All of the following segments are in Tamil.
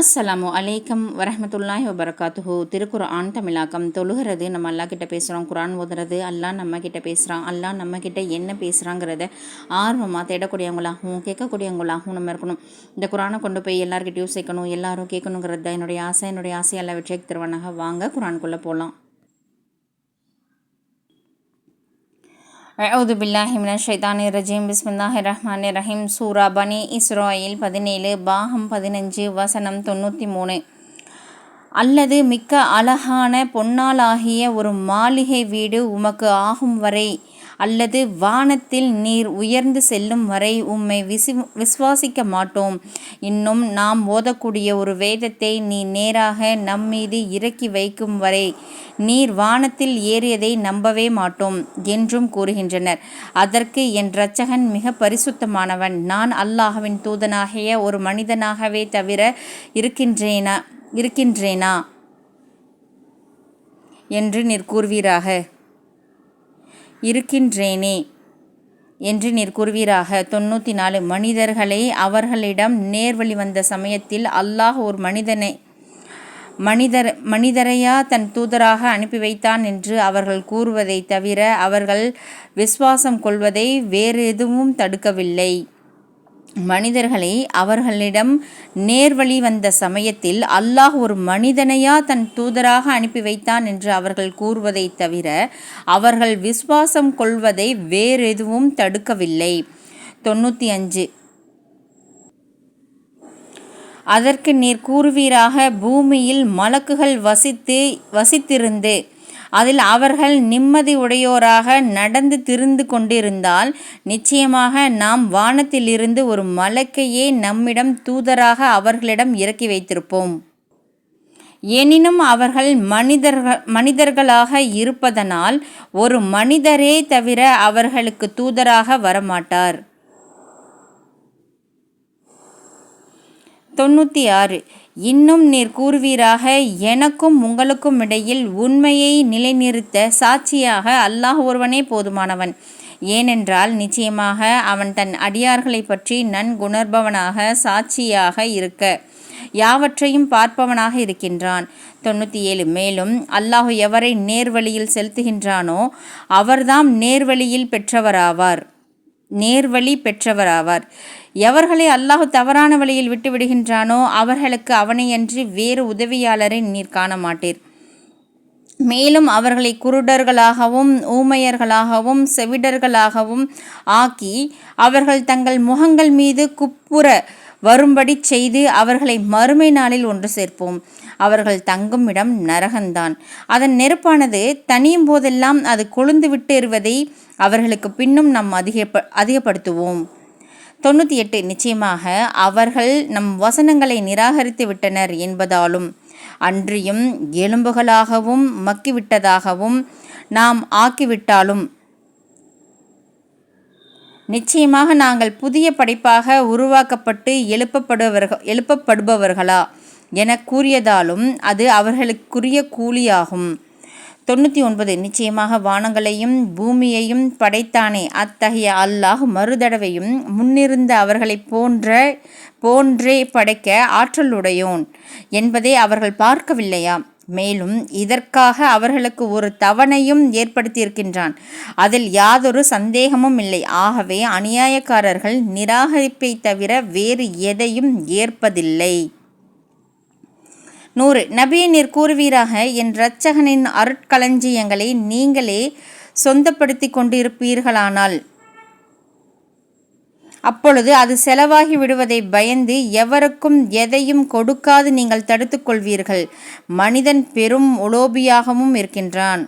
அஸ்ஸலாமு அலைக்கம் வரஹமத்துல்லாஹி வபரகாத்துஹு. திருக்குர்ஆன் தமிழாக்கம் தொழுகிறது. நம்ம அல்லா கிட்ட பேசுகிறோம் குரான் ஓதுறது. அல்லா நம்ம கிட்ட பேசுகிறான் அல்லா நம்ம கிட்ட என்ன பேசுகிறாங்கிறத ஆர்வமாக தேடக்கூடியவங்களாகவும் கேட்கக்கூடியவங்களாகவும் நம்ம இருக்கணும். இந்த குரானை கொண்டு போய் எல்லாருக்கிட்டையும் சேர்க்கணும் எல்லாரும் கேட்கணுங்கிறது தான் என்னுடைய ஆசை. என்னுடைய ஆசை எல்லா வெற்றியை திருவனாக. வாங்க குரான்குள்ளே போகலாம் அவுது பில்லாஹிமின ஷைதானி ரஜீம். பிஸ்மில்லாஹி ரஹ்மான் ரஹீம். சூரா பனி இஸ்ராயில் பதினேழு பாகம் பதினஞ்சு வசனம் தொண்ணூற்றி மூணு அல்லது மிக்க அழகான பொன்னாலாகிய ஒரு மாளிகை வீடு உமக்கு ஆகும் வரை அல்லது வானத்தில் நீர் உயர்ந்து செல்லும் வரை உம்மை விசி விசுவாசிக்க மாட்டோம். இன்னும் நாம் ஓதக்கூடிய ஒரு வேதத்தை நீ நேராக நம்மீது இறக்கி வைக்கும் வரை நீர் வானத்தில் ஏறியதை நம்பவே மாட்டோம் என்றும் கூறுகின்றனர். அதற்கு என் இரட்சகன் மிக பரிசுத்தமானவன். நான் அல்லாஹவின் தூதனாகிய ஒரு மனிதனாகவே தவிர இருக்கின்றேனா இருக்கின்றேனா? என்று நீர் கூறுவீராக. இருக்கின்றேனே என்று நீர் கூறுவீராக. தொண்ணூற்றி நாலு மனிதர்களை அவர்களிடம் நேர்வழி வந்த சமயத்தில் அல்லாஹ் ஒரு மனிதனை மனிதர் மனிதரையா தன் தூதராக அனுப்பி வைத்தான் என்று அவர்கள் கூறுவதை தவிர அவர்கள் விசுவாசம் கொள்வதை வேறு எதுவும் தடுக்கவில்லை. மனிதர்களை அவர்களிடம் நேர்வழி வந்த சமயத்தில் அல்லாஹ் ஒரு மனிதனையா தன் தூதராக அனுப்பி வைத்தான் என்று அவர்கள் கூறுவதை தவிர அவர்கள் விசுவாசம் கொள்வதை வேறெதுவும் தடுக்கவில்லை. தொண்ணூற்றி அஞ்சு அதற்கு நீர் கூறுவீராக பூமியில் மலக்குகள் வசித்து வசித்திருந்து அதில் அவர்கள் நிம்மதி உடையோராக நடந்து திரிந்து கொண்டிருந்தால் நிச்சயமாக நாம் வானத்திலிருந்து ஒரு மலக்கையே நம்மிடம் தூதராக அவர்களிடம் இறக்கி வைத்திருப்போம். எனினும் அவர்கள் மனிதர்கள் மனிதர்களாக இருப்பதனால் ஒரு மனிதரே தவிர அவர்களுக்கு தூதராக வரமாட்டார். தொண்ணூற்றி ஆறு இன்னும் நீர் கூறுவீராக எனக்கும் உங்களுக்கும் இடையில் உண்மையை நிலைநிறுத்த சாட்சியாக அல்லாஹ் ஒருவனே போதுமானவன். ஏனென்றால் நிச்சயமாக அவன் தன் அடியார்களை பற்றி நன்குணர்பவனாக சாட்சியாக இருக்க யாவற்றையும் பார்ப்பவனாக இருக்கின்றான். தொண்ணூற்றி ஏழு மேலும் அல்லாஹு எவரை நேர்வழியில் செலுத்துகின்றானோ அவர்தாம் நேர்வழியில் பெற்றவராவார். நேர்வழி பெற்றவராவார். எவர்களை அல்லாஹு தவறான வழியில் விட்டு விடுகின்றானோ அவர்களுக்கு அவனையன்றி வேறு உதவியாளரை நீர் காண மாட்டீர் மேலும் அவர்களை குருடர்களாகவும் ஊமையர்களாகவும் செவிடர்களாகவும் ஆக்கி அவர்கள் தங்கள் முகங்கள் மீது குப்புற வரும்படி செய்து அவர்களை மறுமை நாளில் ஒன்று சேர்ப்போம். அவர்கள் தங்கும் இடம் நரகந்தான். அதன் நெருப்பானது தனியும் போதெல்லாம் அது கொழுந்து விட்டு எறுவதை அவர்களுக்கு பின்னும் நாம் அதிக அதிகப்படுத்துவோம். தொண்ணூற்றி எட்டு நிச்சயமாக அவர்கள் நம் வசனங்களை நிராகரித்து விட்டனர் என்பதாலும் அன்றியும் எலும்புகளாகவும் மக்கிவிட்டதாகவும் நாம் ஆக்கிவிட்டாலும் நிச்சயமாக நாங்கள் புதிய படைப்பாக உருவாக்கப்பட்டு எழுப்பப்படுவர்கள் எழுப்பப்படுபவர்களா? என கூறியதாலும் அது அவர்களுக்குரிய கூலியாகும். தொண்ணூற்றி ஒன்பது. நிச்சயமாக வானங்களையும் பூமியையும் படைத்தானே. அத்தகைய அல்லாஹ் மறுதடவையும் முன்னிருந்த அவர்களைப் போன்ற போன்றே படைக்க ஆற்றலுடையோன் என்பதை அவர்கள் பார்க்கவில்லையா? மேலும் இதற்காக அவர்களுக்கு ஒரு தவணையும் ஏற்படுத்தியிருக்கின்றான். அதில் யாதொரு சந்தேகமும் இல்லை. ஆகவே அநியாயக்காரர்கள் நிராகரிப்பை தவிர வேறு எதையும் ஏற்பதில்லை. நூறு. நபியை நீர் கூறுவீராக என் இரட்சகனின் அருட்களஞ்சியங்களை நீங்களே சொந்தப்படுத்தி கொண்டிருப்பீர்களானால் அப்பொழுது அது செலவாகி விடுவதை பயந்து எவருக்கும் எதையும் கொடுக்காது நீங்கள் தடுத்து கொள்வீர்கள் மனிதன் பெரும் உலோபியாகவும் இருக்கின்றான்.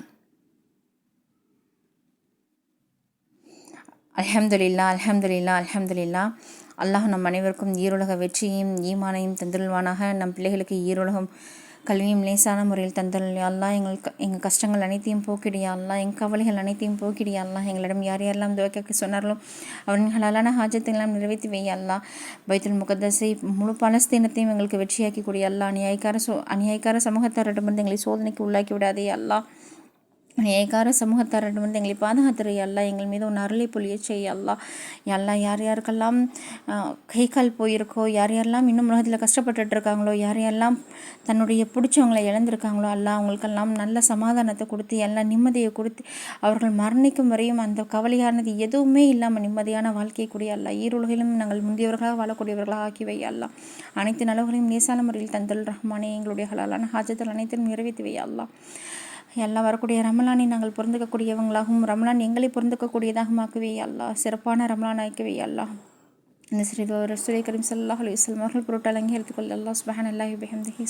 அலமதுல்லா அலமதுல்லா அலமதுல்லா அல்லாஹ் நம் அனைவருக்கும் ஈருலக வெற்றியையும் ஈமானையும் தந்துள்வானாக நம் பிள்ளைகளுக்கு ஈருலகம் கல்வியும் லேசான முறையில் தந்துள்ள அல்லா எங்கள் எங்கள் கஷ்டங்கள் அனைத்தையும் போக்கிடியா அல்லா எங்கள் கவலைகள் அனைத்தையும் போக்கிடியா அல்லா எங்களிடம் யார் யாரெல்லாம் துவைக்க சொன்னார்களோ அவர்கள் ஹலாலான ஹாஜத்தையெல்லாம் நிறைவேற்றி வை அல்லா பைத்துல் முழு பலஸ்தீனத்தையும் எங்களுக்கு வெற்றியாக்கி கூடிய அல்லா அநியாயக்கார சோ அநியாயக்கார சமூகத்தாரிடமிருந்து எங்களை சோதனைக்கு உள்ளாக்கி விடாதே அல்லா ஏகார சமூகத்தாரிடம் வந்து எங்களை பாதுகாத்துரு அல்லா எங்கள் மீது ஒன்று அருளை பொழிய செய்ய அல்லா. எல்லா யார் யாருக்கெல்லாம் கை கால் போயிருக்கோ யார் யாரெல்லாம் இன்னும் உலகத்தில் கஷ்டப்பட்டுட்டு இருக்காங்களோ யார் யாரெல்லாம் தன்னுடைய பிடிச்சவங்களை இழந்திருக்காங்களோ அல்லா அவங்களுக்கெல்லாம் நல்ல சமாதானத்தை கொடுத்து எல்லாம் நிம்மதியை கொடுத்து அவர்கள் மரணிக்கும் வரையும் அந்த கவலையானது எதுவுமே இல்லாமல் நிம்மதியான வாழ்க்கையை கூடிய அல்ல. ஈருலகிலும் நாங்கள் முந்தியவர்களாக வாழக்கூடியவர்களாக ஆக்கி வையல்லாம் அனைத்து நலவுகளையும் நேசான முறையில் தந்தல் ரஹ்மானே எங்களுடைய ஹலாலான ஹாஜத்தில் அனைத்தும் நிறைவேற்றி வையல்லாம் எல்லாம் வரக்கூடிய ரமலானை நாங்கள் பொருந்துக்கக்கூடியவங்களாகவும் ரமலான் எங்களை பொருந்துக்கக்கூடியதாகவும் ஆக்குவே அல்லா சிறப்பான ரமலான் ஆக்கவே அல்லா இந்த ஸ்ரீ சுரே கரீம் சல்லாஹ் அலி வஸ்லம் அவர்கள் பொருட்டால் எடுத்துக்கொள்ள அல்லா சுபஹான் அல்லாஹி பெஹம்திஹி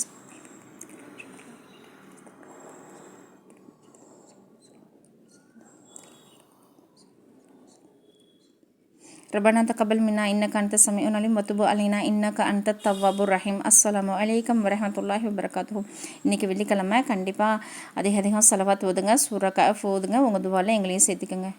ربنا تقبل منا إنك أنت السميع العليم وتب علينا إنك أنت التواب الرحيم அஸ்ஸலாமு அலைக்கம் வரமத்துல்லாஹி வபரகாத்துஹு இன்றைக்கி வெள்ளிக்கிழமை கண்டிப்பாக அதிக அதிகம் செலவாத்து ஓதுங்க சூறக்கா ஓதுங்க உங்கள் துவாவில் எங்களையும் சேர்த்துக்கோங்க